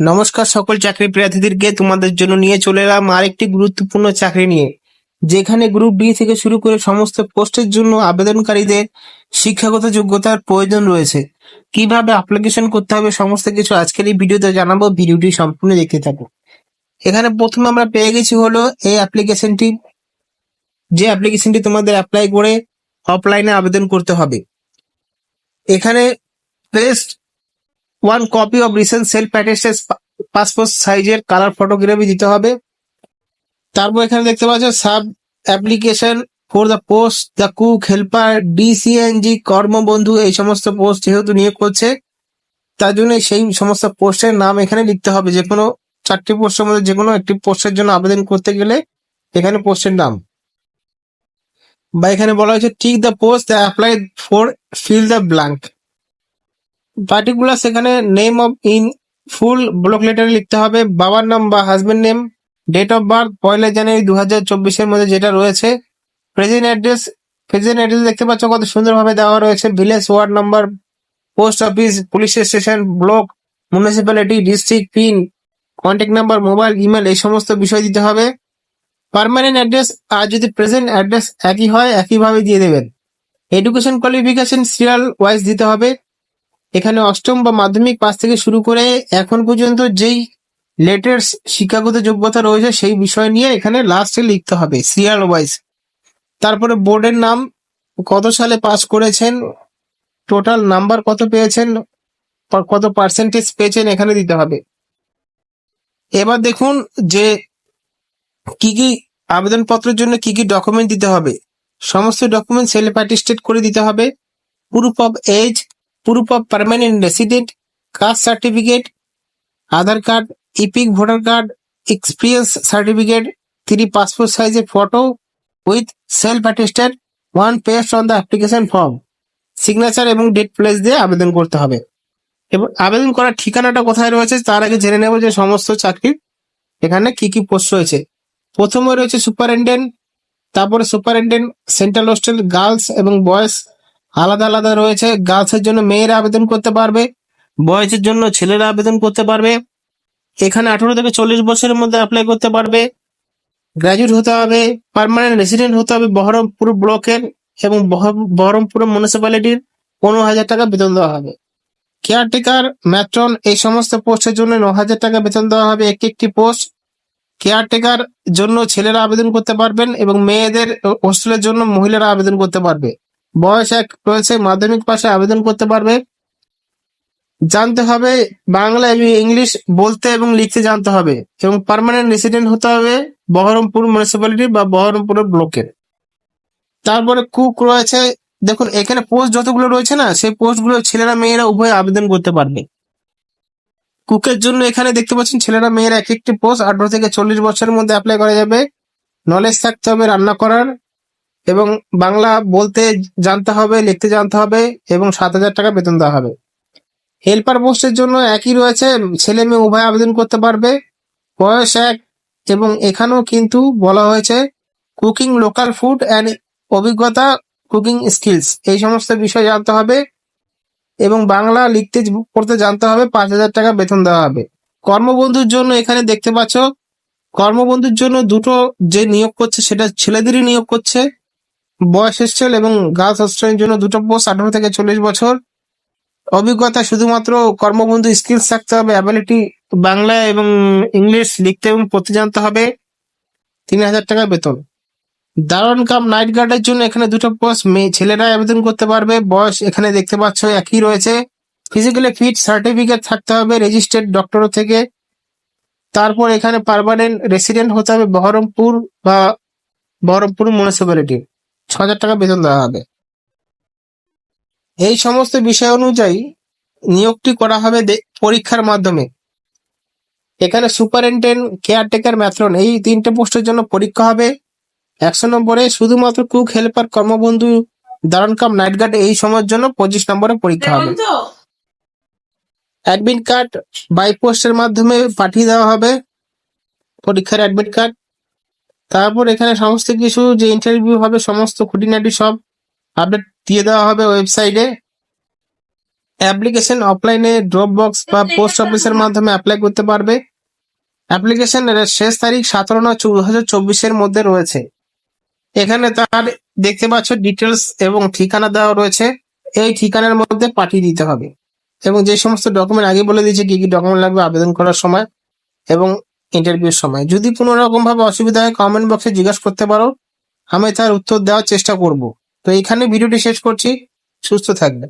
নমস্কার সকল চাকরি প্রার্থীদেরকে তোমাদের জন্য নিয়ে চলে এলাম আরেকটি গুরুত্বপূর্ণ চাকরি নিয়ে, যেখানে গ্রুপ ডি থেকে শুরু করে সমস্ত পোস্টের জন্য আবেদনকারীদের শিক্ষাগত যোগ্যতার প্রয়োজন রয়েছে। কীভাবে অ্যাপ্লিকেশন করতে হবে সমস্ত কিছু আজকের এই ভিডিওতে জানাব, ভিডিওটি সম্পূর্ণ দেখতে থাকো। এখানে প্রথমে আমরা পেয়ে গেছি হলো এই অ্যাপ্লিকেশনটি যে অ্যাপ্লিকেশনটি তোমাদের অ্যাপ্লাই করে অফলাইনে আবেদন করতে হবে। এখানে place one copy of recent self attested passport সাইজের কালার ফটোগ্রাফি দিতে হবে। তারপর এখানে দেখতে পাচ্ছ sub application for the post the cook helper DCNG কর্মবন্ধু, এই সমস্ত পোস্ট যেহেতু নিয়োগ করছে, তার জন্য সেই সমস্ত পোস্টের নাম এখানে লিখতে হবে। যে কোনো চারটি পোস্টের মধ্যে যে কোনো একটি পোস্টের জন্য আবেদন করতে গেলে এখানে পোস্টের নাম। বা এখানে বলা হয়েছে ঠিক the post apply for fill the blank particular সেখানে name of in full block লেটারে লিখতে হবে। বাবার নাম বা husband name date of birth পয়লা জানুয়ারি দু হাজার চব্বিশের মধ্যে যেটা রয়েছে। প্রেজেন্ট অ্যাড্রেস প্রেজেন্ট অ্যাড্রেস দেখতে পাচ্ছ কত সুন্দরভাবে দেওয়া রয়েছে। Village ward number post office police station block municipality district pin contact number mobile email এই সমস্ত বিষয় দিতে হবে। পার্মানেন্ট অ্যাড্রেস আর যদি প্রেজেন্ট অ্যাড্রেস একই হয়, একইভাবে দিয়ে দেবেন। এডুকেশন কোয়ালিফিকেশন সিরিয়াল ওয়াইজ দিতে হবে। এখানে অষ্টম বা মাধ্যমিক পাস থেকে শুরু করে এখন পর্যন্ত যেই লেটেস্ট শিক্ষাগত যোগ্যতা রয়েছে সেই বিষয় নিয়ে এখানে লাস্টে লিখতে হবে সিরিয়াল ওয়াইজ তারপরে বোর্ডের নাম, কত সালে পাস করেছেন টোটাল নাম্বার কত পেয়েছেন কত পার্সেন্টেজ পেয়েছেন এখানে দিতে হবে। এবার দেখুন যে কি কি আবেদনপত্রের জন্য কি কি ডকুমেন্ট দিতে হবে। সমস্ত ডকুমেন্ট সেলফ অ্যাটিস্টেড করে দিতে হবে। Proof of age proof of permanent resident caste certificate Aadhaar card EPIC voter card experience certificate three passport সাইজের photo with self attested one paste on the application form signature এবং date place দিয়ে আবেদন করতে হবে। এবং আবেদন করার ঠিকানাটা কোথায় রয়েছে তার আগে জেনে নেব যে সমস্ত চাকরির এখানে কি কি পোস্ট রয়েছে। প্রথমে রয়েছে সুপারিনটেন্ডেন্ট তারপরে সুপারিনটেন্ডেন্ট সেন্ট্রাল হোস্টেল গার্লস এবং বয়েজ আলাদা আলাদা রয়েছে। গার্লসের জন্য মেয়েরা আবেদন করতে পারবে, বয়সের জন্য ছেলেরা আবেদন করতে পারবে। এখানে আঠারো থেকে চল্লিশ বছরের মধ্যে অ্যাপ্লাই করতে পারবে। গ্র্যাজুয়েট হতে হবে পার্মানেন্ট রেসিডেন্ট হতে হবে বহরমপুর ব্লকের এবং বহ- বহরমপুর মিউনিসিপ্যালিটির পনেরো হাজার টাকা বেতন দেওয়া হবে। কেয়ারটেকার ম্যাট্রন এই সমস্ত পোস্টের জন্য ন হাজার টাকা বেতন দেওয়া হবে একটি একটি পোস্ট। কেয়ারটেকার জন্য ছেলেরা আবেদন করতে পারবেন এবং মেয়েদের হোস্টেলের জন্য মহিলারা আবেদন করতে পারবে। বয়স এক রয়েছে, মাধ্যমিক পাশে আবেদন করতে পারবে। জানতে হবে, বাংলা এবং ইংলিশ বলতে এবং লিখতে জানতে হবে এবং পার্মানেন্ট রেসিডেন্ট হতে হবে বহরমপুর মিউনিসিপ্যালিটি বা বহরমপুরের ব্লকের তারপরে কুক রয়েছে, দেখুন, এখানে পোস্ট যতগুলো রয়েছে না, সেই পোস্টগুলো ছেলেরা মেয়েরা উভয় আবেদন করতে পারবে। কুকের জন্য এখানে দেখতে পাচ্ছেন, ছেলেরা মেয়েরা এক একটি পোস্ট আঠারো থেকে চল্লিশ বছরের মধ্যে অ্যাপ্লাই করা যাবে। নলেজ থাকতে হবে রান্না করার। এবং বাংলা বলতে জানতে হবে, লিখতে জানতে হবে এবং সাত হাজার টাকা বেতন দেওয়া হবে। হেল্পার পোস্টের জন্য একই রয়েছে, ছেলে মেয়ে উভয় আবেদন করতে পারবে। বয়স এক এবং এখানেও কিন্তু বলা হয়েছে কুকিং লোকাল ফুড অ্যান্ড অভিজ্ঞতা কুকিং স্কিলস এই সমস্ত বিষয় জানতে হবে এবং বাংলা লিখতে পড়তে জানতে হবে, পাঁচ হাজার টাকা বেতন দেওয়া হবে। কর্মবন্ধুর জন্য এখানে দেখতে পাচ্ছ, কর্মবন্ধুর জন্য দুটো যে নিয়োগ করছে সেটা ছেলেদেরই নিয়োগ করছে। বয়স হোস্টেল এবং গার্লস হোস্টেলের জন্য দুটো পোস্ট আঠারো থেকে চল্লিশ বছর। অভিজ্ঞতা শুধুমাত্র কর্মবন্ধু স্কিলস থাকতে হবে অ্যাবিলিটি বাংলা এবং ইংলিশ লিখতে এবং পড়তে জানতে হবে। তিন হাজার টাকা বেতন। দারুণ কাম নাইট গার্ডের জন্য এখানে দুটো পোস্ট, মেয়ে ছেলেরা আবেদন করতে পারবে। বয়স এখানে দেখতে পাচ্ছ একই রয়েছে। ফিজিক্যালি ফিট সার্টিফিকেট থাকতে হবে রেজিস্টার্ড ডক্টর থেকে। তারপর এখানে পারমানেন্ট রেসিডেন্ট হতে হবে, বহরমপুর বা বহরমপুর মিউনিসিপ্যালিটি ছ হাজার টাকা বেতন দেওয়া হবে। এই সমস্ত বিষয় অনুযায়ী নিয়োগটি করা হবে পরীক্ষার মাধ্যমে। এখানে সুপারিনটেন্ডেন্ট কেয়ারটেকার ম্যাথরন এই তিনটে পোস্টের জন্য পরীক্ষা হবে। একশো নম্বরে শুধুমাত্র কুক হেল্পার কর্মবন্ধু দারুণ কাম নাইট গার্ড এই সময়ের জন্য পঁচিশ নম্বরে পরীক্ষা হবে। অ্যাডমিট কার্ড বাই পোস্টের মাধ্যমে পাঠিয়ে দেওয়া হবে। পরীক্ষার অ্যাডমিট কার্ড তারপর এখানে সমস্ত কিছু যে ইন্টারভিউ হবে সমস্ত খুঁটিনাটি সব আপডেট দিয়ে দেওয়া হবে ওয়েবসাইটে অ্যাপ্লিকেশন অফলাইনে ড্রপ বক্স বা পোস্ট অফিসের মাধ্যমে অ্যাপ্লাই করতে পারবে। অ্যাপ্লিকেশনের শেষ তারিখ সতেরো নয় দু হাজার চব্বিশের মধ্যে রয়েছে। এখানে তার দেখতে পাচ্ছ ডিটেলস এবং ঠিকানা দেওয়া রয়েছে। এই ঠিকানার মধ্যে পাঠিয়ে দিতে হবে। এবং যে সমস্ত ডকুমেন্ট আগে বলে দিয়েছে কি কি ডকুমেন্ট লাগবে আবেদন করার সময়। এবং ইন্টারভিউর সময়। যদি কোনো রকম ভাবে অসুবিধা হয় কমেন্ট বক্সে জিজ্ঞাসা করতে পারো। আমি তার উত্তর দেওয়ার চেষ্টা করব। তো এখানে ভিডিওটি শেষ করছি। সুস্থ থাকবে